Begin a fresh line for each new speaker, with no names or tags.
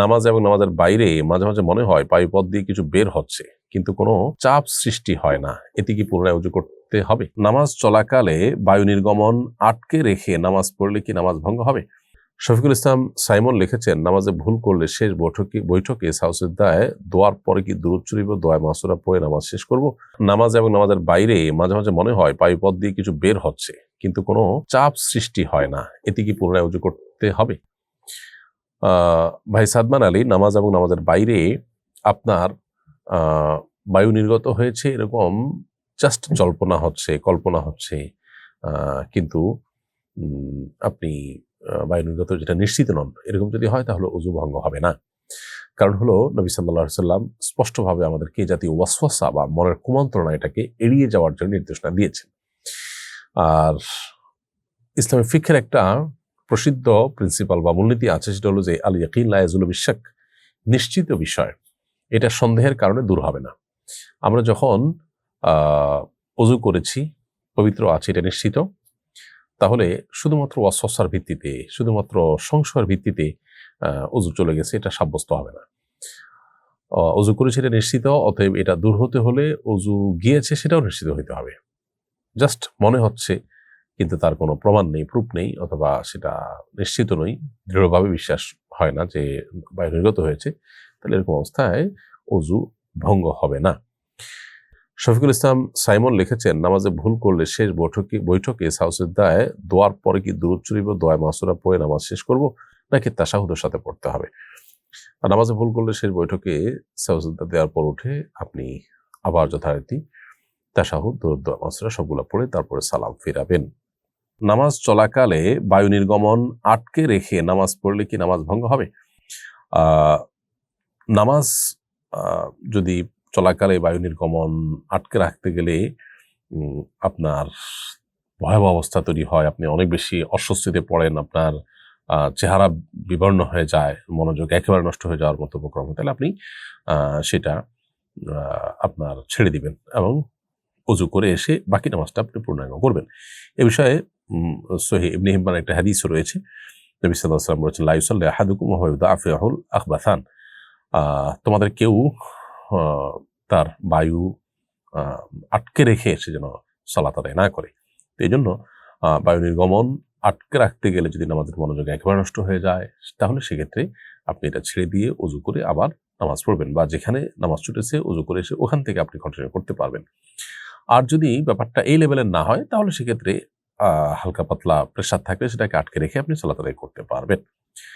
নামাজ এবং নামাজের বাইরে মাঝে মাঝে মনে হয় পায়ুপথ দিয়ে কিছু বের হচ্ছে, কিন্তু কোনো চাপ সৃষ্টি হয় না। এতে কি পুনরায় উজু করতে হবে? নামাজ চলাকালে বায়ু নির্গমন আটকে রেখে নামাজ পড়লে কি নামাজ ভঙ্গ হবে? শফিকুল ইসলাম সাইমন লিখেছেন, নামাজে ভুল করলে শেষ বৈঠকে বৈঠকে সাউসিদ্দায় দোয়ার পরে কি দূরত চুরিব দোয়া মাসুরা পড়ে নামাজ শেষ করব? নামাজ এবং নামাজের বাইরে মাঝে মাঝে মনে হয় পায়ুপথ দিয়ে কিছু বের হচ্ছে, কিন্তু কোনো চাপ সৃষ্টি হয় না। এতে কি পুনরায় উজু করতে হবে? ভাই সাদমান আলী, নামাজ এবং নামাজের বাইরে আপনার বায়ু নির্গত হয়েছে এরকম জাস্ট জল্পনা হচ্ছে, কল্পনা হচ্ছে। কিন্তু আপনি বায়ু নির্গত যেটা নিশ্চিত নন, এরকম যদি হয় তাহলে অজু ভঙ্গ হবে না। কারণ হলো, নবী সাল্লাহ সাল্লাম স্পষ্টভাবে আমাদেরকে জাতীয় ওয়াসওয়াসা বা মনের কুমন্ত্রণা এটাকে এড়িয়ে যাওয়ার জন্য নির্দেশনা দিয়েছেন। আর ইসলামী ফিক্ষের একটা প্রসিদ্ধ প্রিন্সিপাল বা মূলনীতি আছে, সেটা হলো যে আল ইয়াকিন লায়াজুল বিশ্বাক নিশ্চিত বিষয়, এটা সন্দেহের কারণে দূর হবে না। আমরা যখন অজু করেছি, পবিত্র আছে, এটা নিশ্চিত। তাহলে শুধুমাত্র অস্বস্যার ভিত্তিতে, শুধুমাত্র সংশয়ের ভিত্তিতে অজু চলে গেছে, এটা সাব্যস্ত হবে না। অজু করেছে, এটা নিশ্চিত, অতএব এটা দূর হতে হলে অজু গিয়েছে, সেটাও নিশ্চিত হইতে হবে। জাস্ট মনে হচ্ছে কিন্তু তার কোনো প্রমাণ নেই প্রুফ নেই, অথবা সেটা নিশ্চিত নই। দৃঢ়ভাবে বিশ্বাস হয় না যে বাইরে নির্গত হয়েছে। তাহলে এরকম অবস্থায় অজু ভঙ্গ হবে না। শফিকুল ইসলাম সাইমন লিখেছেন, নামাজে ভুল করলে শেষ বৈঠকে বৈঠকে সাউসিদ্দায় দোয়ার পরে কি দূরত চুরিব দোয়া মাসুরা পড়ে নামাজ শেষ করব, নাকি তাসাহুদের সাথে পড়তে হবে? আর নামাজে ভুল করলে শেষ বৈঠকে সাউসিদ্দা দেওয়ার পর উঠে আপনি আবার যথারীতি তাসাহুদ দূর দোয়া, মাসুরা সবগুলো পড়ে তারপরে সালাম ফিরাবেন। নামাজ চলাকালে বায়ু নির্গমন আটকে রেখে নামাজ পড়লে কি নামাজ ভঙ্গ হবে? নামাজ যদি চলাকালে বায়ু নির্গমন আটকে রাখতে গেলে আপনার ভয়াবহ অবস্থা তৈরি হয়, আপনি অনেক বেশি অস্বস্তিতে পড়েন, আপনার চেহারা বিবর্ণ হয়ে যায়, মনোযোগ একেবারে নষ্ট হয়ে যাওয়ার মতো উপক্রম, তাহলে আপনি সেটা আপনার ছেড়ে দিবেন এবং অজু করে এসে বাকি নামাজটা আপনি পূর্ণাঙ্গ করবেন। এ বিষয়ে সহি ইবনে হিব্বান একটা হাদিসও রয়েছে। নবী ওয়াসাল্লাম বলেছেন, লা ইউসাল্লি আহাদুকুম ওয়া হুয়া আখবাথান তোমাদের কেউ তার বায়ু আটকে রেখে সে যেন সালাত আদায় না করে। তো এই জন্য বায়ু নির্গমন আটকে রাখতে গেলে যদি নামাজের মনোযোগ একেবারে নষ্ট হয়ে যায়, তাহলে সেক্ষেত্রে আপনি এটা ছেড়ে দিয়ে উজু করে আবার নামাজ পড়বেন বা যেখানে নামাজ ছুটেছে উজু করে এসে ওখান থেকে আপনি কন্টিনিউ করতে পারবেন। আর যদি ব্যাপারটা এই লেভেলের না হয়, তাহলে সেক্ষেত্রে হালকা পাতলা প্রেশার থাকলে সেটাকে আটকে রেখে আপনি সালাত আদায় করতে পারবেন।